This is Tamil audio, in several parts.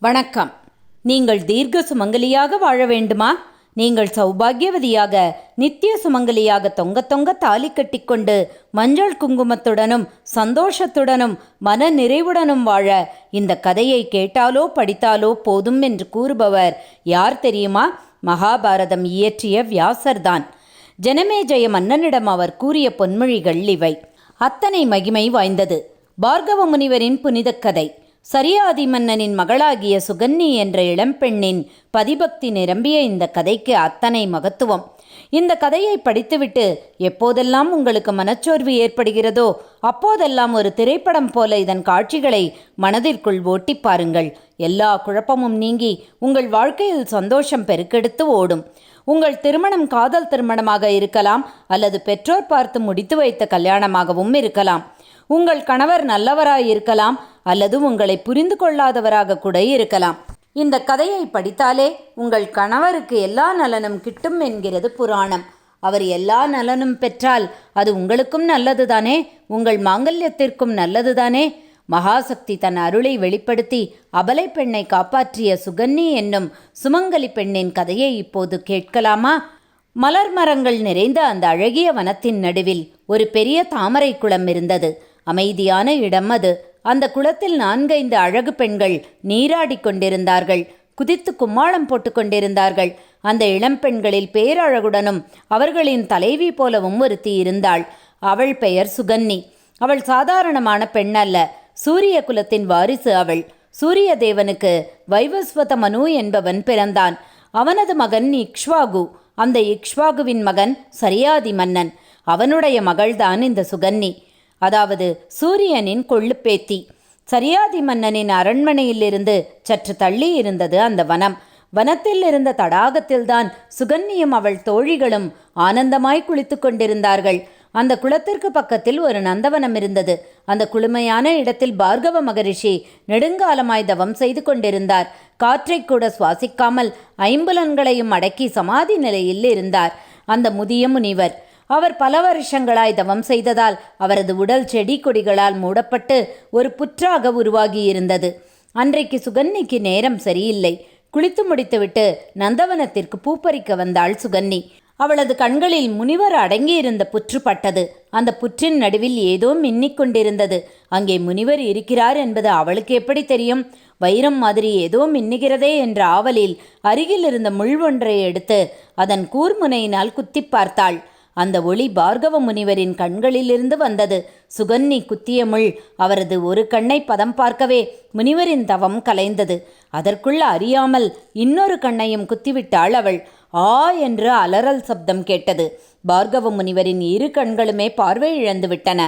வணக்கம். நீங்கள் தீர்க்க சுமங்கலியாக வாழ வேண்டுமா? நீங்கள் சௌபாகியவதியாக நித்திய சுமங்கலியாக தொங்க தொங்க தாலி கட்டிக்கொண்டு மஞ்சள் குங்குமத்துடனும் சந்தோஷத்துடனும் மன நிறைவுடனும் வாழ இந்த கதையை கேட்டாலோ படித்தாலோ போதும் என்று கூறுபவர் யார் தெரியுமா? மகாபாரதம் இயற்றிய வியாசர்தான். ஜனமேஜய மன்னனிடம் அவர் கூறிய பொன்மொழிகள் இவை. அத்தனை மகிமை வாய்ந்தது. பார்கவ முனிவரின் புனிதக் கதை. சரியாதி மன்னனின் மகளாகிய சுகன்னி என்ற இளம்பெண்ணின் பதிபக்தி நிரம்பிய இந்த கதைக்கு அத்தனை மகத்துவம். இந்த கதையை படித்துவிட்டு எப்போதெல்லாம் உங்களுக்கு மனச்சோர்வு ஏற்படுகிறதோ அப்போதெல்லாம் ஒரு திரைப்படம் போல இதன் காட்சிகளை மனதிற்குள் ஓட்டி பாருங்கள். எல்லா குழப்பமும் நீங்கி உங்கள் வாழ்க்கையில் சந்தோஷம் பெருக்கெடுத்து ஓடும். உங்கள் திருமணம் காதல் திருமணமாக இருக்கலாம் அல்லது பெற்றோர் பார்த்து முடித்து வைத்த கல்யாணமாகவும் இருக்கலாம். உங்கள் கணவர் நல்லவராய் இருக்கலாம் அல்லது உங்களை புரிந்து கொள்ளாதவராக கூட இருக்கலாம். இந்த கதையை படித்தாலே உங்கள் கணவருக்கு எல்லா நலனும் கிட்டும் என்கிறது புராணம். அவர் எல்லா நலனும் பெற்றால் அது உங்களுக்கும் நல்லதுதானே? உங்கள் மாங்கல்யத்திற்கும் நல்லதுதானே? மகாசக்தி தன் அருளை வெளிப்படுத்தி அபலை பெண்ணை காப்பாற்றிய சுகன்னி என்னும் சுமங்கலி பெண்ணின் கதையை இப்போது கேட்கலாமா? மலர் மரங்கள் நிறைந்த அந்த அழகிய வனத்தின் நடுவில் ஒரு பெரிய தாமரை குளம் இருந்தது. அமைதியான இடம் அது. அந்த குளத்தில் நான்கைந்து அழகு பெண்கள் நீராடிக் கொண்டிருந்தார்கள். குதித்து கும்மாளம் போட்டு கொண்டிருந்தார்கள். அந்த இளம்பெண்களில் பேரழகுடனும் அவர்களின் தலைவி போலவும் ஒருத்தி இருந்தாள். அவள் பெயர் சுகன்னி. அவள் சாதாரணமான பெண் அல்ல. சூரிய குலத்தின் வாரிசு அவள். சூரிய தேவனுக்கு வைவஸ்வத மனு என்பவன் பிறந்தான். அவனது மகன் இக்ஷ்வாகு. அந்த இக்ஷ்வாகுவின் மகன் சரியாதி மன்னன். அவனுடைய மகள்தான் இந்த சுகன்னி. அதாவது சூரியனின் கொள்ளுப்பேத்தி. சரியாதி மன்னனின் அரண்மனையிலிருந்து சற்று தள்ளி இருந்தது அந்த வனம். வனத்தில் இருந்த தடாகத்தில்தான் சுகன்னியும் அவள் தோழிகளும் ஆனந்தமாய் குளித்து கொண்டிருந்தார்கள். அந்த குளத்திற்கு பக்கத்தில் ஒரு நந்தவனம் இருந்தது. அந்த குளுமையான இடத்தில் பார்கவ மகரிஷி நெடுங்காலமாய் தவம் செய்து கொண்டிருந்தார். காற்றை கூட சுவாசிக்காமல் ஐம்புலன்களையும் அடக்கி சமாதி நிலையில் இருந்தார். அந்த முதிய முனிவர் அவர் பல வருஷங்களாய் தவம் செய்ததால் அவரது உடல் செடி கொடிகளால் மூடப்பட்டு ஒரு புற்றாக உருவாகியிருந்தது. அன்றைக்கு சுகன்னிக்கு நேரம் சரியில்லை. குளித்து முடித்துவிட்டு நந்தவனத்திற்கு பூப்பறிக்க வந்தாள் சுகன்னி. அவளது கண்களில் முனிவர் அடங்கியிருந்த புற்று பட்டது. அந்த புற்றின் நடுவில் ஏதோ மின்னிக் கொண்டிருந்தது. அங்கே முனிவர் இருக்கிறார் என்பது அவளுக்கு எப்படி தெரியும்? வைரம் மாதிரி ஏதோ மின்னுகிறதே என்ற ஆவலில் அருகில் இருந்த முள் ஒன்றை எடுத்து அதன் கூர்முனையினால் குத்தி பார்த்தாள். அந்த ஒளி பார்கவ முனிவரின் கண்களிலிருந்து வந்தது. சுகன்னி குத்திய முள் அவரது ஒரு கண்ணை பதம் பார்க்கவே முனிவரின் தவம் கலைந்தது. அதற்குள் அறியாமல் இன்னொரு கண்ணையும் குத்திவிட்டாள் அவள். ஆ என்று அலறல் சப்தம் கேட்டது. பார்கவ முனிவரின் இரு கண்களுமே பார்வை இழந்து விட்டன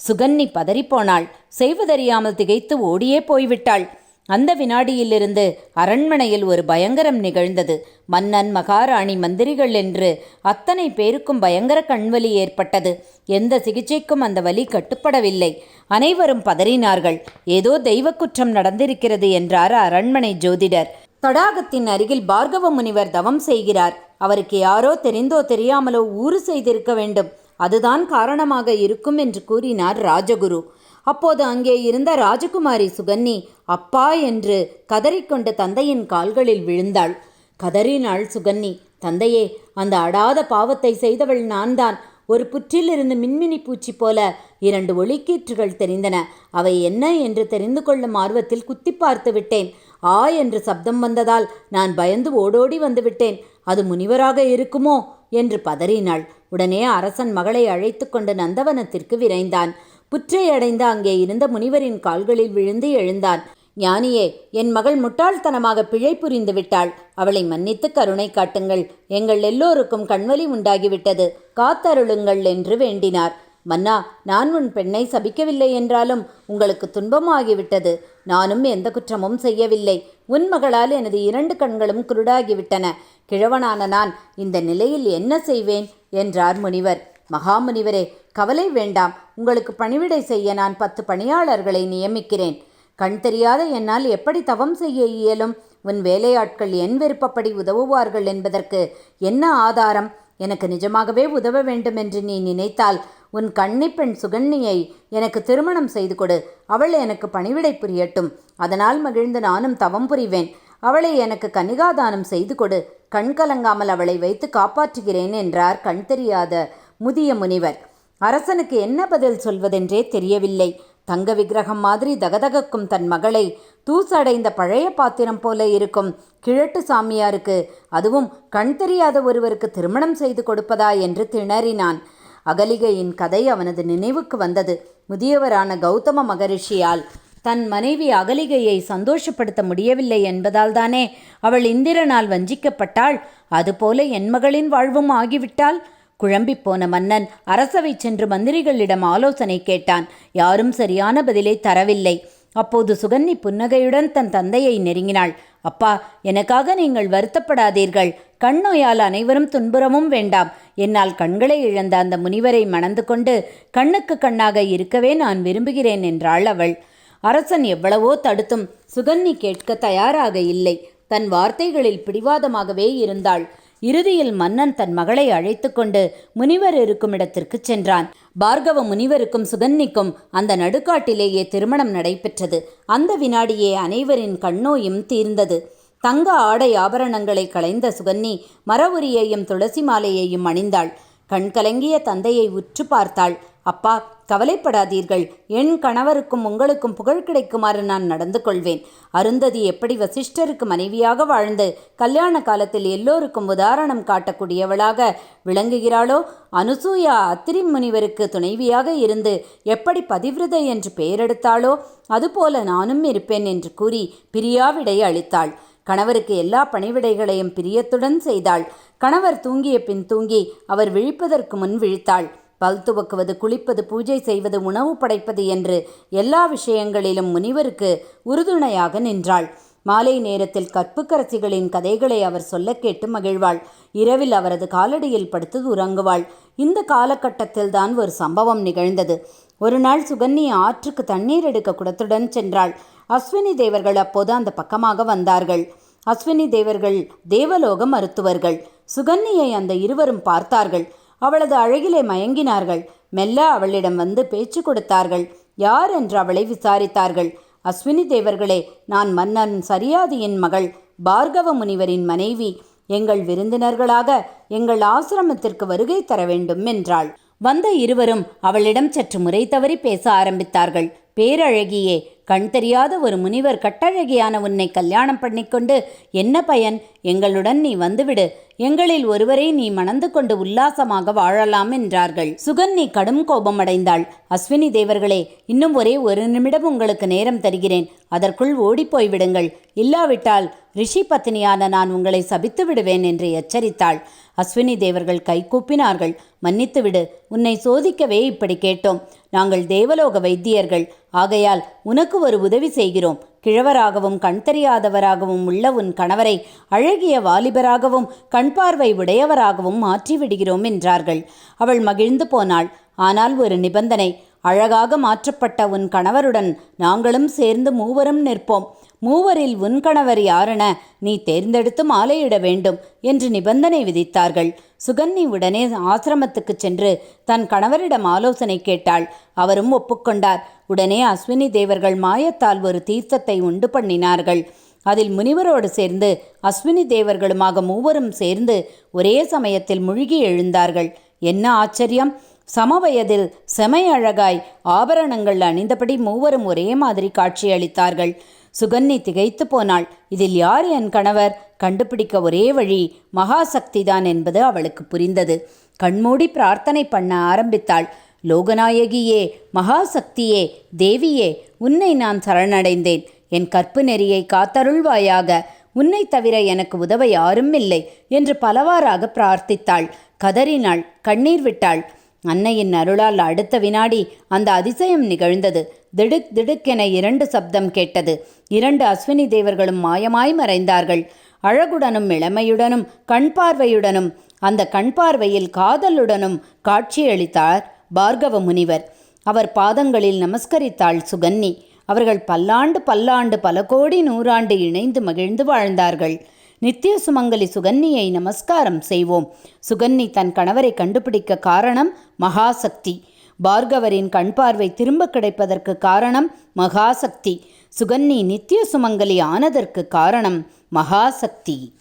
சுகன்னி பதறிப்போனாள். செய்வதறியாமல் திகைத்து ஓடியே போய்விட்டாள். அந்த வினாடியிலிருந்து அரண்மனையில் ஒரு பயங்கரம் நிகழ்ந்தது. மன்னன் மகாராணி மந்திரிகள் என்று அத்தனை பேருக்கும் பயங்கர கண்வலி ஏற்பட்டது. எந்த சிகிச்சைக்கும் அந்த வலி கட்டுப்படவில்லை. அனைவரும் பதறினார்கள். ஏதோ தெய்வ குற்றம் நடந்திருக்கிறது என்றார் அரண்மனை ஜோதிடர். தடாகத்தின் அருகில் பார்கவ முனிவர் தவம் செய்கிறார். அவருக்கு யாரோ தெரிந்தோ தெரியாமலோ ஊறு செய்திருக்க வேண்டும். அதுதான் காரணமாக இருக்கும் என்று கூறினார் ராஜகுரு. அப்போது அங்கே இருந்த ராஜகுமாரி சுகன்னி அப்பா என்று கதறிக்கொண்டு தந்தையின் கால்களில் விழுந்தாள். கதறினாள் சுகன்னி தந்தையே அந்த அடாத பாவத்தை செய்தவள் நான்தான். ஒரு புற்றிலிருந்து மின்மினி பூச்சி போல இரண்டு ஒளிக்கீற்றுகள் தெரிந்தன. அவை என்ன என்று தெரிந்து கொள்ளும் ஆர்வத்தில் குத்தி பார்த்து விட்டேன். ஆ என்று சப்தம் வந்ததால் நான் பயந்து ஓடோடி வந்துவிட்டேன் அது முனிவராக இருக்குமோ? என்று பதறினாள். உடனே அரசன் மகளை அழைத்து கொண்டு நந்தவனத்திற்கு விரைந்தான். புற்றை அடைந்து அங்கே இருந்த முனிவரின் கால்களில் விழுந்து எழுந்தான். ஞானியே என் மகள் முட்டாள்தனமாக பிழை புரிந்து விட்டாள். அவளை மன்னித்து கருணை காட்டுங்கள். எங்கள் எல்லோருக்கும் கண்வலி உண்டாகிவிட்டது. காத்தருளுங்கள் என்று வேண்டினார். மன்னா நான் உன் பெண்ணை சபிக்கவில்லை என்றாலும் உங்களுக்கு துன்பமாகிவிட்டது நானும் எந்த குற்றமும் செய்யவில்லை. உன் மகளால் எனது இரண்டு கண்களும் குருடாகிவிட்டன. கிழவனான நான் இந்த நிலையில் என்ன செய்வேன்? என்றார் முனிவர். மகாமுனிவரே கவலை வேண்டாம். உங்களுக்கு பணிவிடை செய்ய நான் பத்து பணியாளர்களை நியமிக்கிறேன். கண் தெரியாத என்னால் எப்படி தவம் செய்ய இயலும்? உன் வேலையாட்கள் என் விருப்பப்படி உதவுவார்கள் என்பதற்கு என்ன ஆதாரம்? எனக்கு நிஜமாகவே உதவ வேண்டும் என்று நீ நினைத்தால் உன் கன்னிப்பெண் சுகன்னியை எனக்கு திருமணம் செய்து கொடு. அவள் எனக்கு பணிவிடை புரியட்டும். அதனால் மகிழ்ந்து நானும் தவம் புரிவேன். அவளை எனக்கு கன்னிகாதானம் செய்து கொடு. கண் கலங்காமல் அவளை வைத்து காப்பாற்றுகிறேன் என்றார் கண் தெரியாத முதிய முனிவர். அரசனுக்கு என்ன பதில் சொல்வதென்றே தெரியவில்லை. தங்க விக்கிரகம் மாதிரி தகதகக்கும் தன் மகளை தூசடைந்த பழைய பாத்திரம் போல இருக்கும் கிழட்டு சாமியாருக்கு. அதுவும் கண் தெரியாத ஒருவருக்கு திருமணம் செய்து கொடுப்பதா என்று திணறினான். அகலிகையின் கதை அவனது நினைவுக்கு வந்தது. முதியவரான கௌதம மகரிஷியால் தன் மனைவி அகலிகையை சந்தோஷப்படுத்த முடியவில்லை என்பதால்தானே அவள் இந்திரனால் வஞ்சிக்கப்பட்டாள். அதுபோல என் மகளின் வாழ்வும் ஆகிவிட்டால் குழம்பிப் போன மன்னன் அரசவை சென்று மந்திரிகளிடம் ஆலோசனை கேட்டான். யாரும் சரியான பதிலை தரவில்லை. அப்போது சுகன்னி புன்னகையுடன் தன் தந்தையை நெருங்கினாள். அப்பா எனக்காக நீங்கள் வருத்தப்படாதீர்கள். கண் நோயால் அனைவரும் துன்புறமும் வேண்டாம். என்னால் கண்களை இழந்த அந்த முனிவரை மணந்து கொண்டு கண்ணுக்கு கண்ணாக இருக்கவே நான் விரும்புகிறேன் என்றாள் அவள். அரசன் எவ்வளவோ தடுத்தும். சுகன்னி கேட்க தயாராக இல்லை. தன் வார்த்தைகளில் பிடிவாதமாகவே இருந்தாள். இறுதியில் மன்னன் தன் மகளை அழைத்து கொண்டு முனிவர் இருக்கும் இடத்திற்கு சென்றான். பார்கவ முனிவருக்கும் சுகன்னிக்கும் அந்த நடுக்காட்டிலேயே திருமணம் நடைபெற்றது. அந்த வினாடியே அனைவரின் கண்ணோயும் தீர்ந்தது. தங்க ஆடை ஆபரணங்களை களைந்த சுகன்னி மரவுரியையும் துளசி மாலையையும் அணிந்தாள். கண்கலங்கிய தந்தையை உற்று பார்த்தாள். அப்பா கவலைப்படாதீர்கள். என் கணவருக்கும் உங்களுக்கும் புகழ் கிடைக்குமாறு நான் நடந்து கொள்வேன். அருந்ததி எப்படி வசிஷ்டருக்கு மனைவியாக வாழ்ந்து கல்யாண காலத்தில் எல்லோருக்கும் உதாரணம் காட்டக்கூடியவளாக விளங்குகிறாளோ? அனுசூயா அத்திரி முனிவருக்கு துணைவியாக இருந்து எப்படி பதிவிரதை என்று பெயரெடுத்தாளோ அதுபோல நானும் இருப்பேன் என்று கூறி பிரியாவிடை அளித்தாள். கணவருக்கு எல்லா பணிவிடைகளையும் பிரியத்துடன் செய்தாள். கணவர் தூங்கிய பின் தூங்கி அவர் விழிப்பதற்கு முன் விழித்தாள். பல் துவக்குவது குளிப்பது பூஜை செய்வது உணவு படைப்பது என்று எல்லா விஷயங்களிலும் முனிவருக்கு உறுதுணையாக நின்றாள். மாலை நேரத்தில் கற்புக்கரசிகளின் கதைகளை அவர் சொல்ல கேட்டு மகிழ்வாள். இரவில் அவரது காலடியில் படுத்து உறங்குவாள். இந்த காலகட்டத்தில் தான் ஒரு சம்பவம் நிகழ்ந்தது. ஒரு நாள் சுகன்னி ஆற்றுக்கு தண்ணீர் எடுக்க குடத்துடன் சென்றாள். அஸ்வினி தேவர்கள் அப்போது அந்த பக்கமாக வந்தார்கள். அஸ்வினி தேவர்கள் தேவலோக மருத்துவர்கள். சுகன்னியை அந்த இருவரும் பார்த்தார்கள். அவளது அழகிலே மயங்கினார்கள். மெல்ல அவளிடம் வந்து பேச்சு கொடுத்தார்கள். யார் என்று அவளை விசாரித்தார்கள். அஸ்வினி தேவர்களே நான் மன்னன் சரியாதியின் மகள் பார்கவ முனிவரின் மனைவி. எங்கள் விருந்தினர்களாக எங்கள் ஆசிரமத்திற்கு வருகை தர வேண்டும் என்றாள். வந்த இருவரும் அவளிடம் சற்று முறை தவறி பேச ஆரம்பித்தார்கள். பேரழகியே கண் தெரியாத ஒரு முனிவர் கட்டழகியான உன்னை கல்யாணம் பண்ணிக்கொண்டு என்ன பயன்? எங்களுடன் நீ வந்துவிடு. எங்களில் ஒருவரை நீ மணந்து கொண்டு உல்லாசமாக வாழலாம் என்றார்கள். சுகன்னி கடும் கோபம் அடைந்தாள் அஸ்வினி தேவர்களே இன்னும் ஒரே ஒரு நிமிடம் உங்களுக்கு நேரம் தருகிறேன். அதற்குள் ஓடிப்போய் விடுங்கள் இல்லாவிட்டால் ரிஷி பத்தினியான நான் உங்களை சபித்து விடுவேன் என்று எச்சரித்தாள். அஸ்வினி தேவர்கள் கைகூப்பினார்கள் மன்னித்துவிடு உன்னை சோதிக்கவே இப்படி கேட்டோம். நாங்கள் தேவலோக வைத்தியர்கள். ஆகையால் உனக்கு ஒரு உதவி செய்கிறோம். கிழவராகவும் கண் தெரியாதவராகவும் உள்ள உன் கணவரை அழகிய வாலிபராகவும் கண் பார்வை உடையவராகவும் மாற்றிவிடுகிறோம் என்றார்கள். அவள் மகிழ்ந்து போனாள். ஆனால் ஒரு நிபந்தனை. அழகாக மாற்றப்பட்ட உன் கணவருடன் நாங்களும் சேர்ந்து மூவரும் நிற்போம். மூவரில் உன்கணவர் யாரென நீ தேர்ந்தெடுத்து மாலையிட வேண்டும் என்று நிபந்தனை விதித்தார்கள். சுகன்னி உடனே ஆசிரமத்துக்கு சென்று தன் கணவரிடம் ஆலோசனை கேட்டாள். அவரும் ஒப்புக்கொண்டார். உடனே அஸ்வினி தேவர்கள் மாயத்தால் ஒரு தீர்த்தத்தை உண்டு பண்ணினார்கள். அதில் முனிவரோடு சேர்ந்து அஸ்வினி தேவர்களுமாக மூவரும் சேர்ந்து ஒரே சமயத்தில் முழுகி எழுந்தார்கள். என்ன ஆச்சரியம்! சமவயதில் செமையழகாய் ஆபரணங்கள் அணிந்தபடி மூவரும் ஒரே மாதிரி காட்சியளித்தார்கள். சுகன்னி திகைத்து போனாள். இதில் யார் என் கணவர்? கண்டுபிடிக்க ஒரே வழி மகாசக்திதான் என்பது அவளுக்கு புரிந்தது. கண்மூடி பிரார்த்தனை பண்ண ஆரம்பித்தாள். லோகநாயகியே மகாசக்தியே தேவியே உன்னை நான் சரணடைந்தேன். என் கற்பு நெறியை காத்தருள்வாயாக. உன்னை தவிர எனக்கு உதவ யாரும் இல்லை என்று பலவாறாக பிரார்த்தித்தாள். கதறினாள் கண்ணீர் விட்டாள். அன்னையின் அருளால் அடுத்த வினாடி அந்த அதிசயம் நிகழ்ந்தது. திடுக் திடுக்கென இரண்டு சப்தம் கேட்டது. இரண்டு அஸ்வினி தேவர்களும் மாயமாய் மறைந்தார்கள். அழகுடனும் இளமையுடனும் கண் பார்வையுடனும் அந்த கண் பார்வையில் காதலுடனும் காட்சியளித்தார் பார்கவ முனிவர். அவர் பாதங்களில் நமஸ்கரித்தாள் சுகன்னி. அவர்கள் பல்லாண்டு பல்லாண்டு பல கோடி நூறாண்டு இணைந்து மகிழ்ந்து வாழ்ந்தார்கள். நித்திய சுமங்கலி சுகன்னியை நமஸ்காரம் செய்வோம். சுகன்னி தன் கணவரை கண்டுபிடிக்க காரணம் மகாசக்தி. பார்கவரின் கண் பார்வை திரும்ப கிடைப்பதற்கு காரணம் மகாசக்தி. சுகன்னி நித்திய சுமங்கலி ஆனதற்கு காரணம் மகாசக்தி.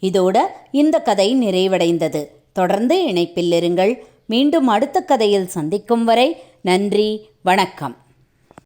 இதோட இந்த கதை நிறைவடைந்தது. தொடர்ந்து இணைப்பில் இருங்கள். மீண்டும் அடுத்த கதையில் சந்திக்கும் வரை நன்றி வணக்கம்.